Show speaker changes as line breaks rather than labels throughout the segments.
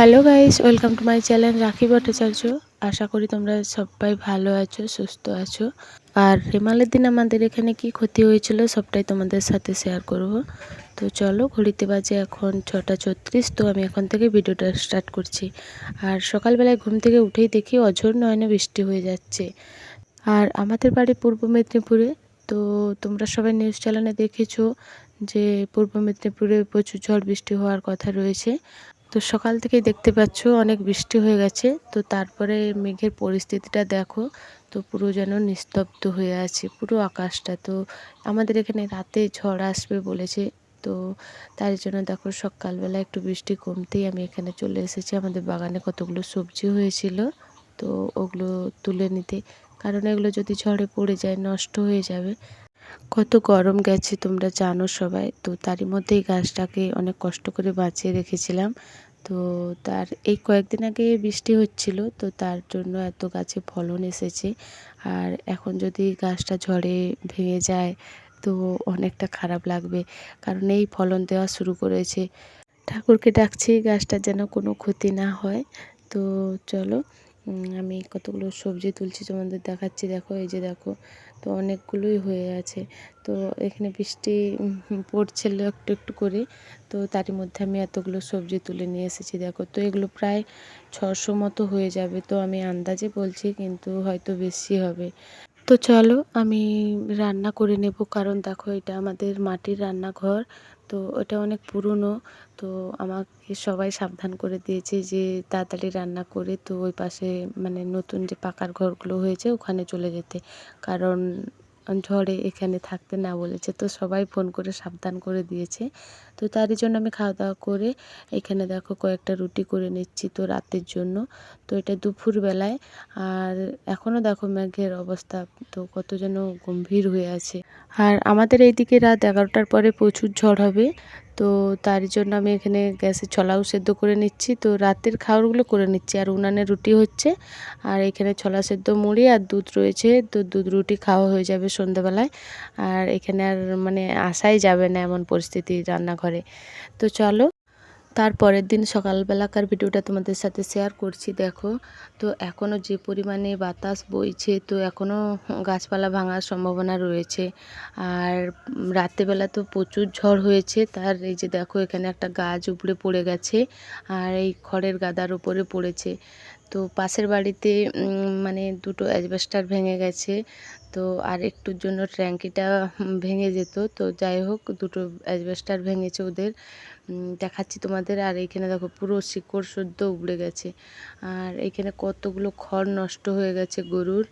Hello guys welcome to my channel Rakhi Bhattacharya আশা করি তোমরা সবাই ভালো আছো, সুস্থ আছো। আর রেমালের দিন আমাদের এখানে কি ক্ষতি হয়েছিল সবটাই তোমাদের সাথে শেয়ার করব। তো চলো, ঘড়িতে বাজে এখন ছটা ছত্রিশ, তো আমি এখন থেকে ভিডিওটা স্টার্ট করছি। আর সকালবেলায় ঘুম থেকে উঠেই দেখি অঝোর নয়নে বৃষ্টি হয়ে যাচ্ছে। আর আমাদের বাড়ি পূর্ব মেদিনীপুরে, তো তোমরা সবাই নিউজ চ্যানেলে দেখেছ যে পূর্ব মেদিনীপুরে প্রচুর ঝড় বৃষ্টি হওয়ার কথা রয়েছে। তো সকাল থেকেই দেখতে পাচ্ছ অনেক বৃষ্টি হয়ে গেছে। তো তারপরে মেঘের পরিস্থিতিটা দেখো, তো পুরো যেন নিস্তব্ধ হয়ে আছে পুরো আকাশটা। তো আমাদের এখানে রাতে ঝড় আসবে বলেছে, তো তার জন্য দেখো সকালবেলা একটু বৃষ্টি কমতেই আমি এখানে চলে এসেছি। আমাদের বাগানে কতগুলো সবজি হয়েছিল, তো ওগুলো তুলে নিতে, কারণ এগুলো যদি ঝড়ে পড়ে যায় নষ্ট হয়ে যাবে। কত গরম গেছে, তোমরা জানো সবাই। তো তারই মধ্যে এই গাছটাকে অনেক কষ্ট করে বাঁচিয়ে রেখেছিলাম। তো তার এই কয়েকদিন আগে বৃষ্টি হচ্ছিল, তো তার জন্য এত গাছে ফলন এসেছে। আর এখন যদি গাছটা ঝড়ে ভেঙে যায়, তো অনেকটা খারাপ লাগবে, কারণ এই ফলন দেওয়া শুরু করেছে। ঠাকুরকে ডাকছি, গাছটা যেন কোনো ক্ষতি না হয়। তো চলো আমি কতগুলো সবজি তুলছি তোমাদের দেখাচ্ছি, দেখো, এই যে দেখো, তো অনেকগুলোই হয়ে আছে। তো এখানে বৃষ্টি পড়ছিল একটু একটু করে, তো তারই মধ্যে আমি এতগুলো সবজি তুলে নিয়ে এসেছি, দেখো। তো এগুলো প্রায় ছশো মতো হয়ে যাবে, তো আমি আন্দাজে বলছি, কিন্তু হয়তো বেশি হবে। তো চলো, আমি রান্না করে নেব, কারণ দেখো, এটা আমাদের মাটির রান্নাঘর তো ওটা অনেক পুরনো। তো আমাকে সবাই সাবধান করে দিয়েছে যে তাড়াতাড়ি রান্না করে তো ওই পাশে মানে নতুন যে পাকার ঘরগুলো হয়েছে ওখানে চলে যেতে। কারণ ঝড়ে এখানে থাকতে না বলেছে তো সবাই ফোন করে সাবধান করে দিয়েছে। তো তারই জন্য আমি খাওয়া দাওয়া করে এখানে দেখো কয়েকটা রুটি করে নিচ্ছি তো রাতের জন্য। তো এটা দুপুরবেলায়। আর এখনও দেখো মেঘের অবস্থা তো কত যেন গম্ভীর হয়ে আছে। আর আমাদের এইদিকে রাত এগারোটার পরে প্রচুর ঝড় হবে। তো তার জন্য আমি এখানে গ্যাসে ছলাও সেদ্ধ করে নিচ্ছি। তো রাতের খাবারগুলো করে নিচ্ছি। আর উনানে রুটি হচ্ছে। আর এখানে ছলা সেদ্ধ মুড়ি আর দুধ রয়েছে। তো দুধ রুটি খাওয়া হয়ে যাবে সন্ধ্যাবেলায়। আর এখানে আর মানে আসাই যাবে না এমন পরিস্থিতি রান্নাঘরে। তো চলো তারপরের দিন সকালবেলাকার ভিডিওটা তোমাদের সাথে শেয়ার করছি, দেখো। তো এখনও যে পরিমাণে বাতাস বইছে, তো এখনও গাছপালা ভাঙার সম্ভাবনা রয়েছে। আর রাত্রেবেলা তো প্রচুর ঝড় হয়েছে, তার এই যে দেখো এখানে একটা গাছ উপড়ে পড়ে গেছে, আর এই খড়ের গাদার উপরে পড়েছে। তো পাশের বাড়িতে মানে দুটো অ্যাজবেস্টার ভেঙে গেছে। তো আর একটুর জন্য ট্যাঙ্কিটা ভেঙে যেত। তো যাই হোক, দুটো অ্যাজবেস্টার ভেঙেছে ওদের। দেখাচ্ছি তোমাদের। আর এইখানে দেখো, পুরো শিকড় সদ্য উবড়ে গেছে। আর এইখানে কতগুলো খড় নষ্ট হয়ে গেছে গরুর।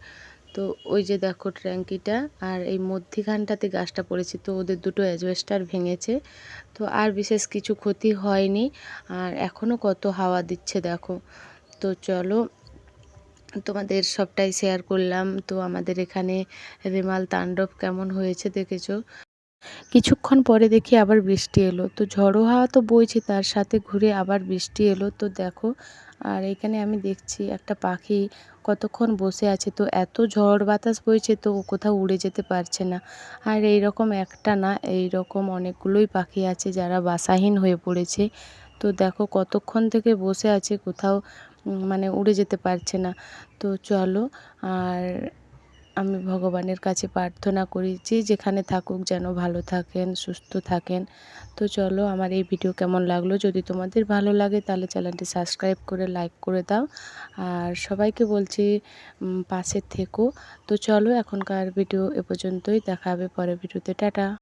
তো ওই যে দেখো ট্যাঙ্কিটা, আর এই মধ্যিখানটাতে গাছটা পড়েছে। তো ওদের দুটো অ্যাজবেস্টার ভেঙেছে। তো আর বিশেষ কিছু ক্ষতি হয়নি। আর এখনও কত হাওয়া দিচ্ছে দেখো। তো চলো, তোমাদের সবটাই শেয়ার করলাম। তো আমাদের এখানে রেমাল তাণ্ডব কেমন হয়েছে দেখেছ? কিছুক্ষণ পরে দেখি আবার বৃষ্টি এলো। তো ঝড়ো হাওয়া তো বইছে, তার সাথে ঘুরে আবার বৃষ্টি এলো। তো দেখো, আর এখানে আমি দেখছি একটা পাখি কতক্ষণ বসে আছে। তো এত ঝড় বাতাস বইছে, তো ও কোথাও উড়ে যেতে পারছে না। আর এই রকম একটা না এই রকম অনেকগুলোই পাখি আছে যারা বাসাহীন হয়ে পড়েছে। তো দেখো কতক্ষণ থেকে বসে আছে, কোথাও মানে উড়ে যেতে পারছে না। তো চলো, আর আমি ভগবানের কাছে প্রার্থনা করি যে যেখানে থাকুক যেন ভালো থাকেন, সুস্থ থাকেন। তো চলো, আমার এই ভিডিও কেমন লাগল? যদি তোমাদের ভালো লাগে, তাহলে চ্যানেলটি সাবস্ক্রাইব করে, লাইক করে দাও। আর সবাইকে বলছি পাশে থেকো। তো চলো, এখনকার ভিডিও এ পর্যন্তই। দেখা হবে পরের ভিডিওতে। টাটা।